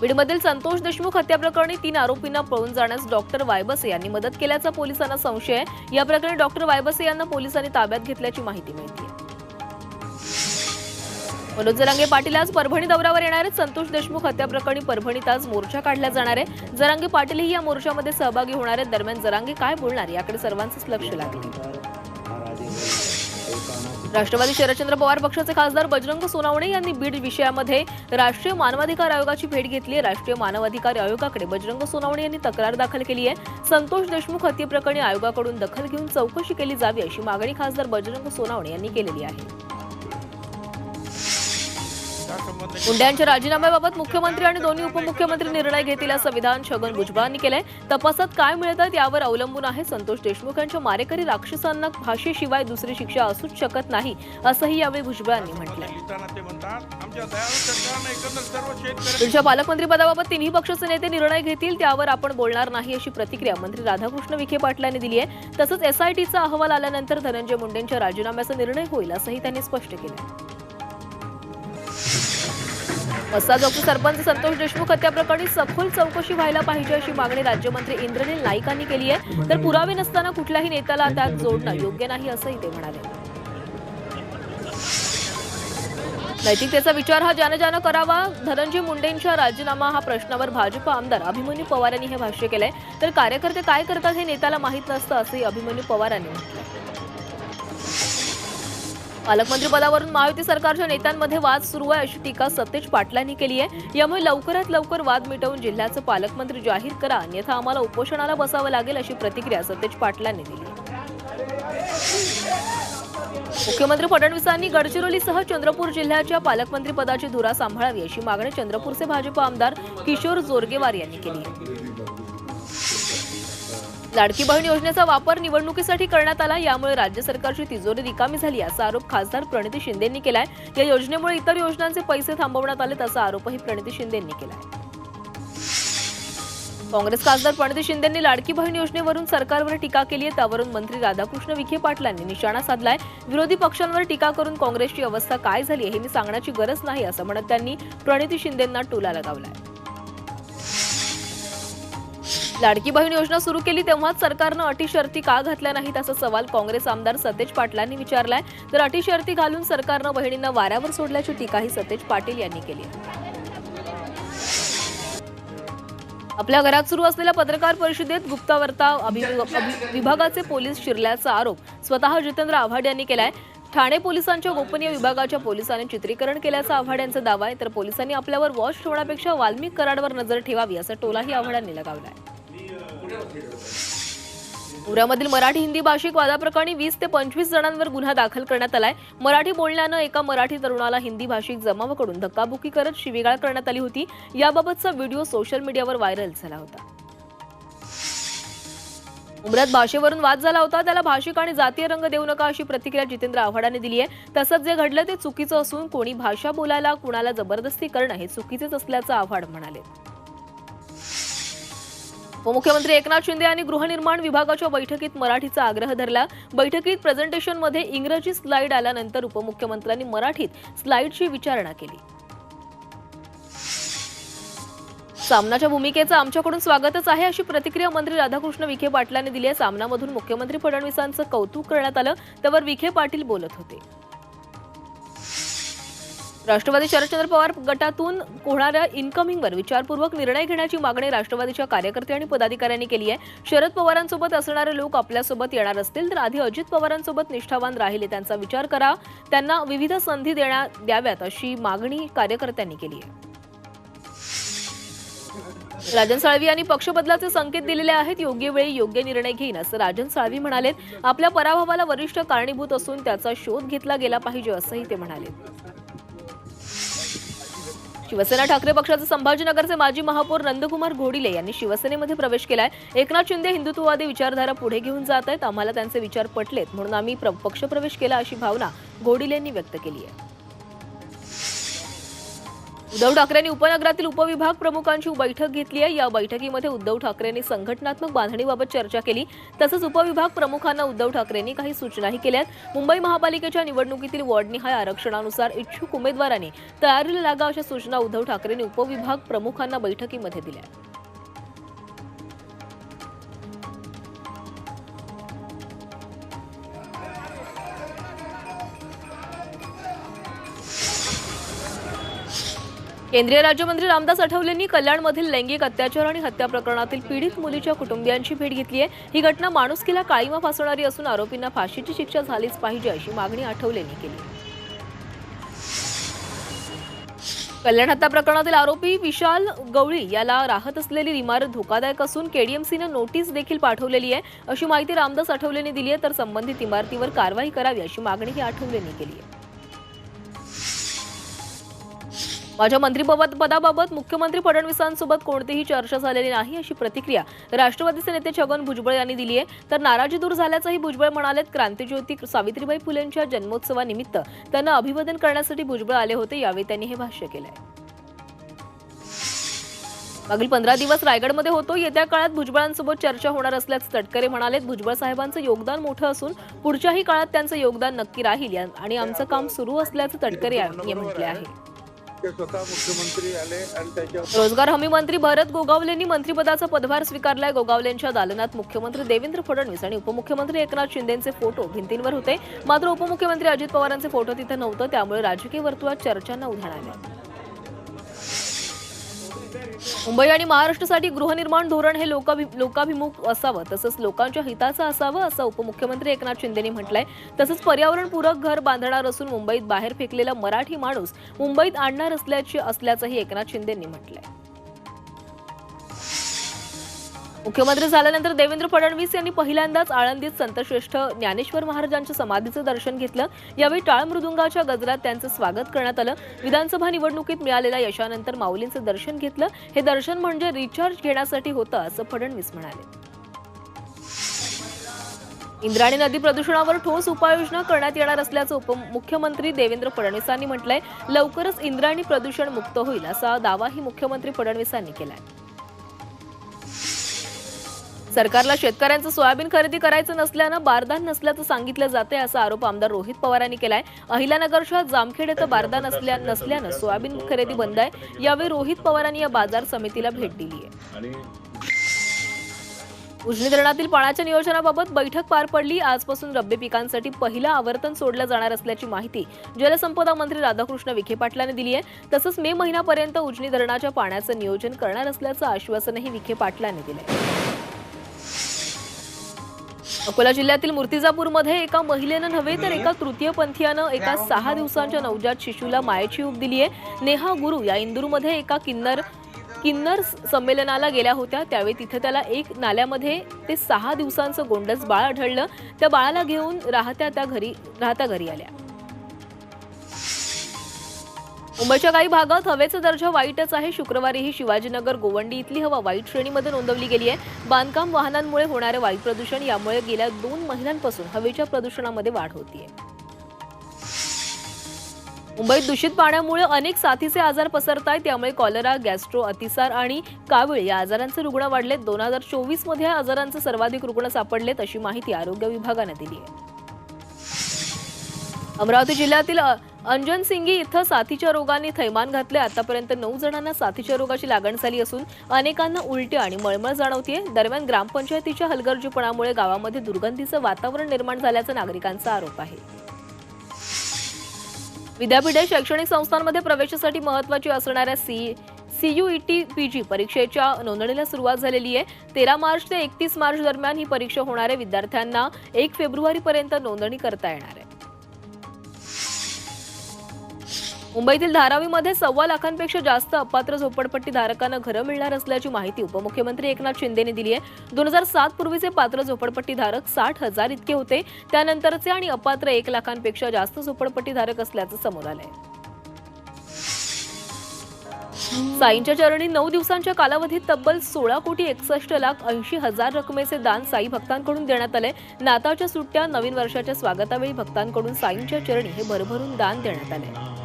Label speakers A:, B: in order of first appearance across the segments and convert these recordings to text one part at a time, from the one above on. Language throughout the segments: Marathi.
A: बीडमधील संतोष देशमुख हत्या प्रकरणी तीन आरोपींना पळून जाण्यास डॉक्टर वायबसे यांनी मदत केल्याचा पोलिसांना संशय आहे. या प्रकरणी डॉक्टर वायबसे यांना पोलिसांनी ताब्यात घेतल्याची माहिती मिळते. मनोज जरांगे पाटील आज परभणी दौऱ्यावर येणार आहेत. संतोष देशमुख हत्या प्रकरणी परभणीत आज मोर्चा काढला जाणार आहे. जरांगे पाटीलही या मोर्चामध्ये सहभागी होणार आहेत. दरम्यान जरांगे काय बोलणार? याकडे सर्वांचंच लक्ष लागले. राष्ट्रवादी शरदचंद्र पवार पक्षाचे खासदार बजरंग सोनावणे यांनी बीड विषयामध्ये राष्ट्रीय मानवाधिकार आयोगाची भेट घेतली आहे. राष्ट्रीय मानवाधिकार आयोगाकडे बजरंग सोनावणे यांनी तक्रार दाखल केली आहे. संतोष देशमुख हत्येप्रकरणी आयोगाकडून दखल घेऊन चौकशी केली जावी अशी मागणी खासदार बजरंग सोनावणे यांनी केलेली आहे. मुंड्यांच्या राजीनाम्याबाबत मुख्यमंत्री आणि दोन्ही उपमुख्यमंत्री निर्णय घेतील असं विधान छगन भुजबळांनी केलंय. तपासात काय मिळतात यावर अवलंबून आहे संतोष देशमुख यांच्या मारेकरी राक्षसांना भाषेशिवाय दुसरी शिक्षा असूच शकत नाही असंही यावेळी भुजबळांनी
B: म्हटलं
A: पुढच्या पालकमंत्री पदाबाबत तिन्ही पक्षाचे नेते निर्णय घेतील त्यावर आपण बोलणार नाही अशी प्रतिक्रिया मंत्री राधाकृष्ण विखे पाटील यांनी दिली आहे. तसंच एसआयटीचा अहवाल आल्यानंतर धनंजय मुंडेंच्या राजीनाम्याचा निर्णय होईल असंही त्यांनी स्पष्ट केलं मस्साजोगचे सरपंच संतोष देशमुख हत्या प्रकरणी सखोल चौकशी व्हायला पाहिजे अशी मागणी राज्यमंत्री इंद्रनील नाईकांनी केली आहे. तर पुरावे नसताना कुठल्याही नेत्याला त्यात जोडणं योग्य नाही असंही ते म्हणाले. नैतिकतेचा विचार हा ज्यानं ज्यानं करावा धनंजय मुंडेंच्या राजीनामा हा प्रश्नावर भाजप आमदार अभिमन्यू पवार यांनी हे भाष्य केलंय. तर कार्यकर्ते काय करतात हे नेत्याला माहीत नसतं असंही अभिमन्यू पवार यांनी पालकमंत्री पदावरून महायुती सरकारच्या नेत्यांमध्ये वाद सुरू आहे अशी टीका सतेज पाटलांनी केली आहे. यामुळे लवकरात लवकर वाद मिटवून जिल्ह्याचं पालकमंत्री जाहीर करा. अन्यथा आम्हाला उपोषणाला बसावं लागेल अशी प्रतिक्रिया सतेज पाटलांनी दिली. मुख्यमंत्री फडणवीसांनी गडचिरोलीसह चंद्रपूर जिल्ह्याच्या पालकमंत्री पदाची धुरा सांभाळावी अशी मागणी चंद्रपूरचे भाजप आमदार किशोर जोरगेवार यांनी केली आहे. लाडकी बहीण योजनेचा वापर निवडणुकीसाठी करण्यात आला यामुळे राज्य सरकारची तिजोरी रिकामी झाली असा आरोप खासदार प्रणिती शिंदेंनी केलाय. या योजनेमुळे इतर योजनांचे पैसे थांबवण्यात आले असा आरोपही प्रणिती शिंदेंनी केलाय. काँग्रेस खासदार प्रणिती शिंदेंनी लाडकी बहीण योजनेवरून सरकारवर टीका केली आहे त्यावरून मंत्री राधाकृष्ण विखे पाटलांनी निशाणा साधलाय. विरोधी पक्षांवर टीका करून काँग्रेसची अवस्था काय झाली आहे हे मी सांगण्याची गरज नाही असं म्हणत त्यांनी प्रणिती शिंदेंना टोला लगावलाय. लाडकी बहीण योजना सुरू केली तेव्हाच सरकारनं अटी शर्ती का घातल्या नाहीत असा सवाल काँग्रेस आमदार सतेज पाटलांनी विचारलाय. तर अटी शर्ती घालून सरकारनं बहिणींना वाऱ्यावर सोडल्याची टीकाही सतेज पाटील यांनी केली आहे. आपल्या घरात सुरू असलेल्या पत्रकार परिषदेत गुप्तावर्ता विभागाचे पोलीस शिरल्याचा आरोप स्वतः जितेंद्र आव्हाड यांनी केलाय. ठाणे पोलिसांच्या गोपनीय विभागाच्या पोलिसांनी चित्रीकरण केल्याचा आव्हाड यांचा दावा आहे. तर पोलिसांनी आपल्यावर वॉच ठेवण्यापेक्षा वाल्मिक कराडवर नजर ठेवावी असा टोलाही आव्हाडांनी लगावलाय. पुण्यामधील मराठी हिंदी भाषिक वादाप्रकरणी वीस ते पंचवीस जणांवर गुन्हा दाखल करण्यात आलाय. मराठी बोलण्यानं एका मराठी तरुणाला हिंदी भाषिक जमावाकडून धक्काबुकी करत शिवीगाळ करण्यात आली होती. याबाबतचा व्हिडिओ सोशल मीडियावर व्हायरल झाला होता. उमऱ्यात भाषेवरून वाद झाला होता. त्याला भाषिक आणि जातीय रंग देऊ नका अशी प्रतिक्रिया जितेंद्र आव्हाडाने दिली आहे. तसंच जे घडलं ते चुकीचं असून कोणी भाषा बोलायला कुणाला जबरदस्ती करणं हे चुकीचेच असल्याचं आव्हाड म्हणाले. उपमुख्यमंत्री एकनाथ शिंदे यांनी गृहनिर्माण विभागाच्या बैठकीत मराठीचा आग्रह धरला. बैठकीत प्रेझेंटेशनमध्ये इंग्रजी स्लाइड आल्यानंतर उपमुख्यमंत्र्यांनी मराठीत स्लाइडची विचारणा केली. सामनाच्या भूमिकेचं आमच्याकडून स्वागतच आहे अशी प्रतिक्रिया मंत्री राधाकृष्ण विखे पाटलांनी दिली आहे. सामनामधून मुख्यमंत्री फडणवीसांचं कौतुक करण्यात आलं. त्यावर विखे पाटील बोलत होते. राष्ट्रवादी शरदचंद्र पवार गटातून होणाऱ्या इन्कमिंगवर विचारपूर्वक निर्णय घेण्याची मागणी राष्ट्रवादीच्या कार्यकर्ते आणि पदाधिकाऱ्यांनी केली आहे. शरद पवारांसोबत असणारे लोक आपल्यासोबत येणार असतील तर आधी अजित पवारांसोबत निष्ठावान राहिले त्यांचा विचार करा. त्यांना विविध संधी देण्यात द्याव्यात अशी मागणी कार्यकर्त्यांनी केली आहे. राजन साळवी यांनी पक्षबदलाचे संकेत दिलेले आहेत. योग्य वेळी योग्य निर्णय घेईन असं राजन साळवी म्हणाले आपल्या पराभवाला वरिष्ठ कारणीभूत असून त्याचा शोध घेतला गेला पाहिजे असंही ते म्हणाले. शिवसेना ठाकरे पक्षाचे संभाजीनगरचे माजी महापौर नंदकुमार घोडिले यांनी शिवसेनेमध्ये प्रवेश केलाय. एकनाथ शिंदे हिंदुत्ववादी विचारधारा पुढे घेऊन जात आहेत. आम्हाला त्यांचे विचार पटलेत. म्हणून आम्ही पक्षप्रवेश केला अशी भावना घोडिलेंनी व्यक्त केली आहे. उद्धव ठाकरेंनी उपनगरातील उपविभाग प्रमुखांची बैठक घेतली आहे. या बैठकीमध्ये उद्धव ठाकरेंनी संघटनात्मक बांधणीबाबत चर्चा केली. तसंच उपविभाग प्रमुखांना उद्धव ठाकरेंनी काही सूचनाही केल्यात. मुंबई महापालिकेच्या निवडणुकीतील वॉर्डनिहाय आरक्षणानुसार इच्छुक उमेदवारांनी तयारीला लागा अशा सूचना उद्धव ठाकरेंनी उपविभाग प्रमुखांना बैठकीमध्ये दिल्या. केंद्रीय राज्यमंत्री रामदास आठवलेंनी कल्याणमधील लैंगिक अत्याचार आणि हत्या प्रकरणातील पीडित मुलीच्या कुटुंबियांची भेट घेतली आहे. ही घटना माणुसकीला काळीमा फासवणारी असून आरोपींना फाशीची शिक्षा झालीच पाहिजे अशी मागणी आठवलेंनी केली. कल्याण हत्या प्रकरणातील आरोपी विशाल गवळी याला राहत असलेली इमारत धोकादायक असून केडीएमसीनं नोटीस देखील पाठवलेली आहे. अशी माहिती रामदास आठवलेंनी दिली आहे तर संबंधित इमारतीवर कारवाई करावी अशी मागणीही आठवलेंनी केली आहे. माझ्या मंत्रिपद पदाबाबत मुख्यमंत्री फडणवीसांसोबत कोणतीही चर्चा झालेली नाही अशी प्रतिक्रिया राष्ट्रवादीचे नेते छगन भुजबळ यांनी दिली आहे. तर नाराजी दूर झाल्याचंही भुजबळ म्हणालेत. क्रांतीज्योती सावित्रीबाई फुलेंच्या जन्मोत्सवानिमित्त त्यांना अभिवादन करण्यासाठी भुजबळ आले होते यावेळी त्यांनी हे भाष्य केलंय. मागील पंधरा दिवस रायगडमध्ये होतो. येत्या काळात भुजबळांसोबत चर्चा होणार असल्याचं तटकरे म्हणालेत. भुजबळ साहेबांचं योगदान मोठं असून पुढच्याही काळात त्यांचं योगदान नक्की राहील आणि आमचं काम सुरू असल्याचं तटकरे यांनी म्हटले आहे.
B: ते स्वतः मुख्यमंत्री आले आणि त्याच्या
A: रोजगार हमी मंत्री भरत गोगावलेंनी मंत्रिपदाचा पदभार स्वीकारलाय. गोगावलेंच्या दालनात मुख्यमंत्री देवेंद्र फडणवीस आणि उपमुख्यमंत्री एकनाथ शिंदेचे फोटो भिंतींवर होते. मात्र उपमुख्यमंत्री अजित पवारांचे फोटो तिथे नव्हतं त्यामुळे राजकीय वर्तुळात चर्चांना उधाण आले मुंबई आणि महाराष्ट्रासाठी गृहनिर्माण धोरण हे लोकाभि लोकाभिमुख असावं. तसंच लोकांच्या हिताचं असावं असं उपमुख्यमंत्री एकनाथ शिंदेनी म्हटलंय. तसंच पर्यावरणपूरक घर बांधणार असून मुंबईत बाहेर फेकलेला मराठी माणूस मुंबईत आणणार असल्याची असल्याचंही एकनाथ शिंदेंनी म्हटलंय. मुख्यमंत्री झाल्यानंतर देवेंद्र फडणवीस यांनी पहिल्यांदाच आळंदीत संतश्रेष्ठ ज्ञानेश्वर महाराजांच्या समाधीचं दर्शन घेतलं. यावेळी टाळ मृदुंगाच्या गजरात त्यांचं स्वागत करण्यात आलं. विधानसभा निवडणुकीत मिळालेल्या यशानंतर माऊलींचं दर्शन घेतलं. हे दर्शन म्हणजे रिचार्ज घेण्यासाठी होतं असं फडणवीस म्हणाले. इंद्राणी नदी प्रदूषणावर ठोस उपाययोजना करण्यात येणार असल्याचं उपमुख्यमंत्री देवेंद्र फडणवीसांनी म्हटलंय. लवकरच इंद्राणी प्रदूषण मुक्त होईल असा दावाही मुख्यमंत्री फडणवीसांनी केलाय. सरकारला शेतकऱ्यांचं सोयाबीन खरेदी करायचं नसल्यानं बारदान नसल्याचं सांगितलं जाते असा आरोप आमदार रोहित पवार यांनी केलाय. अहिल्यानगरच्या जामखेड इथं बारदान नसल्यानं सोयाबीन खरेदी बंद आहे. यावेळी रोहित पवारांनी या बाजार समितीला भेट दिली आहे. उजनी धरणातील पाण्याच्या नियोजनाबाबत बैठक पार पडली. आजपासून रब्बी पिकांसाठी पहिलं आवर्तन सोडलं जाणार असल्याची माहिती जलसंपदा मंत्री राधाकृष्ण विखे पाटलांनी दिली आहे. तसंच मे महिन्यापर्यंत उजनी धरणाच्या पाण्याचं नियोजन करणार असल्याचं आश्वासनही विखे पाटलांनी दिलंय. अकोला जिल्ह्यातील मूर्तिजापूरमध्ये एका महिलेनं नव्हे तर एका तृतीयपंथीयानं एका सहा दिवसांच्या नवजात शिशूला मायेची ऊब दिली आहे नेहा गुरु या इंदूरमध्ये एका किन्नर किन्नर संमेलनाला गेल्या होत्या. त्यावेळी तिथे त्याला एक नाल्यामध्ये ते सहा दिवसांचं गोंडस बाळ आढळलं. त्या बाळाला घेऊन राहत्या त्या घरी राहत्या घरी आल्या. मुंबईच्या काही भागात हवेचा दर्जा वाईटच आहे. शुक्रवारी ही शिवाजीनगर गोवंडी इथली हवा वाईट श्रेणीमध्ये नोंदवली गेली आहे. बांधकाम वाहनांमुळे होणारे वायू प्रदूषण यामुळे गेल्या दोन महिन्यांपासून हवेच्या प्रदूषणामध्ये वाढ होतीये. मुंबईत दूषित पाण्यामुळे अनेक साथीचे आजार पसरत आहेत त्यामुळे कॉलरा गॅस्ट्रो अतिसार आणि कावीळ या आजारांचे रुग्ण वाढलेत. दोन हजार चोवीसमध्ये या आजारांचे सर्वाधिक रुग्ण सापडलेत अशी माहिती आरोग्य विभागाने दिली आहे. अमरावती जिल्ह्यातील अंजन सिंगी इथं साथीच्या रोगाने थैमान घातले. आतापर्यंत नऊ जणांना साथीच्या रोगाची लागण झाली असून अनेकांना उलट्या आणि मळमळ जाणवतीये. दरम्यान ग्रामपंचायतीच्या हलगर्जीपणामुळे गावामध्ये दुर्गंधीचं वातावरण निर्माण झाल्याचा नागरिकांचा आरोप आहे. विद्यापीठे शैक्षणिक संस्थांमध्ये प्रवेशासाठी महत्वाची असणाऱ्या सी सीयूईटी पीजी परीक्षेच्या नोंदणीला सुरुवात झालेली आहे. तेरा मार्च ते एकतीस मार्च दरम्यान ही परीक्षा होणाऱ्या विद्यार्थ्यांना एक फेब्रुवारीपर्यंत नोंदणी करता येणार आहे. मुंबईतील धारावीमध्ये सव्वा लाखांपेक्षा जास्त अपात्र झोपडपट्टी धारकांना घरं मिळणार असल्याची माहिती उपमुख्यमंत्री एकनाथ शिंदेने दिली आहे. दोन हजार सात पूर्वीचे पात्र झोपडपट्टी धारक साठ हजार इतके होते. त्यानंतरचे आणि अपात्र एक लाखांपेक्षा जास्त झोपडपट्टी धारक असल्याचं समोर आलंय. साईंच्या चरणी नऊ दिवसांच्या कालावधीत तब्बल सोळा कोटी एकसष्ट लाख ऐंशी हजार रकमेचे दान साई भक्तांकडून देण्यात आले नाताळच्या सुट्ट्या नवीन वर्षाच्या स्वागतावेळी भक्तांकडून साईंच्या चरणी हे भरभरून दान देण्यात आले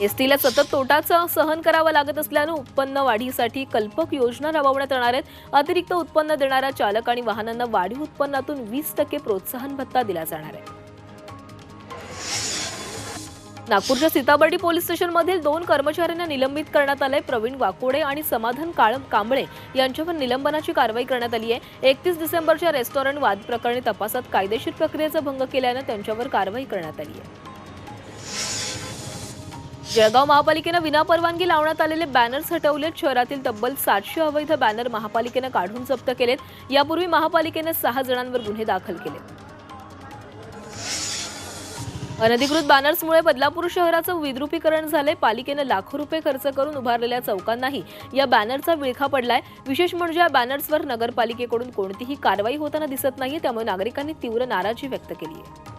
A: एसटीला सतत तोटाचा सहन करावा लागत असल्यानं उत्पन्न वाढीसाठी कल्पक योजना राबवण्यात येणार आहेत. अतिरिक्त उत्पन्न देणाऱ्या चालक आणि वाहनांना वाढीव उत्पन्नातून वीस टक्के प्रोत्साहन भत्ता दिला जाणार आहे. नागपूरच्या सीताबर्डी पोलीस स्टेशनमधील दोन कर्मचाऱ्यांना निलंबित करण्यात आलंय. प्रवीण वाकोडे आणि समाधान काळम कांबळे यांच्यावर निलंबनाची कारवाई करण्यात आली आहे. एकतीस डिसेंबरच्या रेस्टॉरंट वाद प्रकरणी तपासात कायदेशीर प्रक्रियेचा भंग केल्यानं त्यांच्यावर कारवाई करण्यात आली आहे. जळगाव महापालिकेनं विनापरवानगी लावण्यात आलेले बॅनर्स हटवलेत. शहरातील तब्बल सातशे अवैध बॅनर महापालिकेनं काढून जप्त केलेत. यापूर्वी महापालिकेनं सहा जणांवर गुन्हे दाखल केले अनधिकृत बॅनर्समुळे बदलापूर शहराचं विद्रुपीकरण झालंय. पालिकेनं लाखो रुपये खर्च करून उभारलेल्या चौकांनाही या बॅनरचा विळखा पडलाय. विशेष म्हणजे या बॅनर्सवर नगरपालिकेकडून कोणतीही कारवाई होताना दिसत नाहीये त्यामुळे नागरिकांनी तीव्र नाराजी व्यक्त केली आहे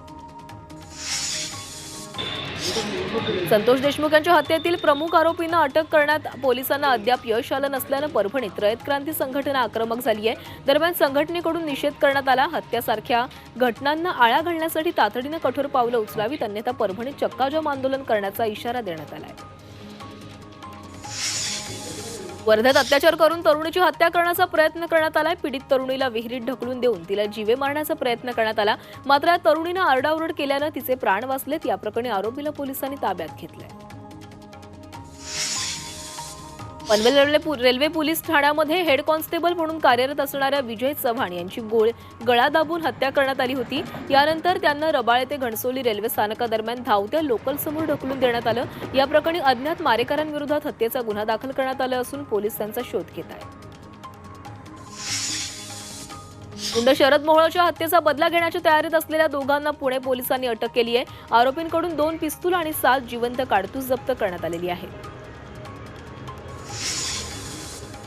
A: संतोष देशमुख यांच्या हत्येतील प्रमुख आरोपींना अटक करण्यात पोलिसांना अद्याप यश आलं नसल्यानं परभणीत रयत क्रांती संघटना आक्रमक झाली आहे. दरम्यान संघटनेकडून निषेध करण्यात आला. हत्यासारख्या घटनांना आळा घालण्यासाठी तातडीनं कठोर पावलं उचलावीत अन्यथा परभणीत चक्काजाम आंदोलन करण्याचा इशारा देण्यात आला आहे वर्ध्यात अत्याचार करून तरुणीची हत्या करण्याचा प्रयत्न करण्यात आलाय. पीडित तरुणीला विहिरीत ढकलून देऊन तिला जीवे मारण्याचा प्रयत्न करण्यात आला. मात्र या तरुणीनं आरडाओरड केल्यानं तिचे प्राण वाचलेत. या प्रकरणी आरोपीला पोलिसांनी ताब्यात घेतलंय. पनवेल रेल्वे रेल्वे पोलीस ठाण्यामध्ये हेड कॉन्स्टेबल म्हणून कार्यरत असणाऱ्या विजय चव्हाण यांची गोळ गळा दाबून हत्या करण्यात आली होती. यानंतर त्यांना रबाळे ते घणसोली रेल्वे स्थानकादरम्यान धावत्या लोकल समोर ढकलून देण्यात आलं. या प्रकरणी अज्ञात मारेकरांविरोधात हत्येचा गुन्हा दाखल करण्यात आला असून पोलीस त्यांचा शोध घेत आहेत. गुंड शरद मोहोळच्या हत्येचा बदला घेण्याच्या तयारीत असलेल्या दोघांना पुणे पोलिसांनी अटक केली आहे आरोपींकडून दोन पिस्तूल आणि सात जिवंत काडतूस जप्त करण्यात आलेली आहे.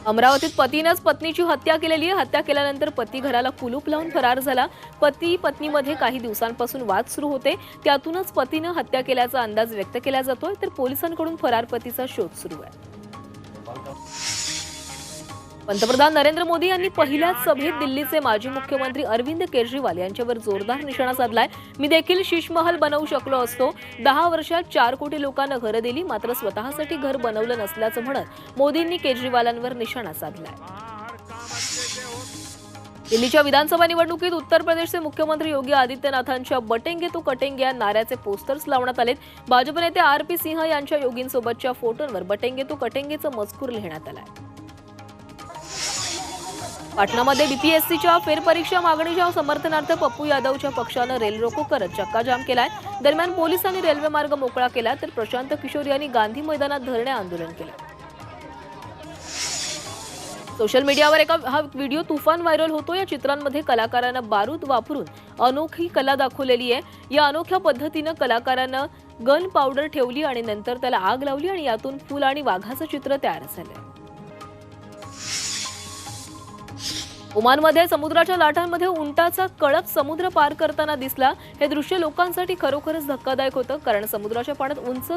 A: अमरावतीत पतीनंच पत्नीची हत्या केलेली आहे. हत्या केल्यानंतर पती घराला कुलूप लावून फरार झाला. पती पत्नीमध्ये काही दिवसांपासून वाद सुरू होते. त्यातूनच पतीनं हत्या केल्याचा अंदाज व्यक्त केला जातोय. तर पोलिसांकडून फरार पतीचा शोध सुरू आहे. पंतप्रधान नरेंद्र मोदी यांनी पहिल्याच सभेत दिल्लीचे माजी मुख्यमंत्री अरविंद केजरीवाल यांच्यावर जोरदार निशाणा साधलाय. मी देखील शीशमहल बनवू शकलो असतो. दहा वर्षात चार कोटी लोकांना घरं दिली मात्र स्वतःसाठी घर बनवलं नसल्याचं म्हणत मोदींनी केजरीवालांवर निशाणा साधलाय. दिल्लीच्या विधानसभा निवडणुकीत उत्तर प्रदेशचे मुख्यमंत्री योगी आदित्यनाथांच्या बटेंगे तो कटेंगे या नाऱ्याचे पोस्टर्स लावण्यात आलेत. भाजप नेते आर पी सिंह यांच्या योगींसोबतच्या फोटोंवर बटेंगे तो कटेंगेचं मजकूर लिहिण्यात आलाय. पाटणामध्ये बीपीएससीच्या फेरपरीक्षा मागणीच्या समर्थनार्थ पप्पू यादवच्या पक्षानं रेल रोको करत चक्काजाम केलाय. दरम्यान पोलिसांनी रेल्वे मार्ग मोकळा केला तर प्रशांत किशोर यांनी गांधी मैदानात धरणे आंदोलन केलं. सोशल मीडियावर एका हा व्हिडिओ तुफान व्हायरल होतो. या चित्रांमध्ये कलाकारांना बारूद वापरून अनोखी कला दाखवलेली आहे. या अनोख्या पद्धतीनं कलाकारानं गन पावडर ठेवली आणि नंतर त्याला आग लावली आणि यातून फुल आणि वाघाचं चित्र तयार झालंय. ओमानमध्ये समुद्राच्या लाटांमध्ये उंटाचा कळप समुद्र पार करताना दिसला. हे दृश्य लोकांसाठी खरोखरच धक्कादायक होतं कारण समुद्राच्या पाण्यात उंच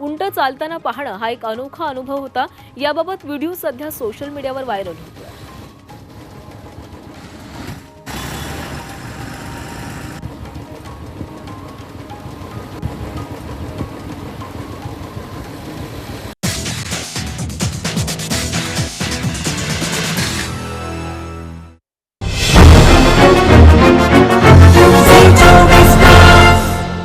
A: उंट चालताना पाहणं हा एक अनोखा अनुभव होता. याबाबत व्हिडिओ सध्या सोशल मीडियावर व्हायरल होतोय.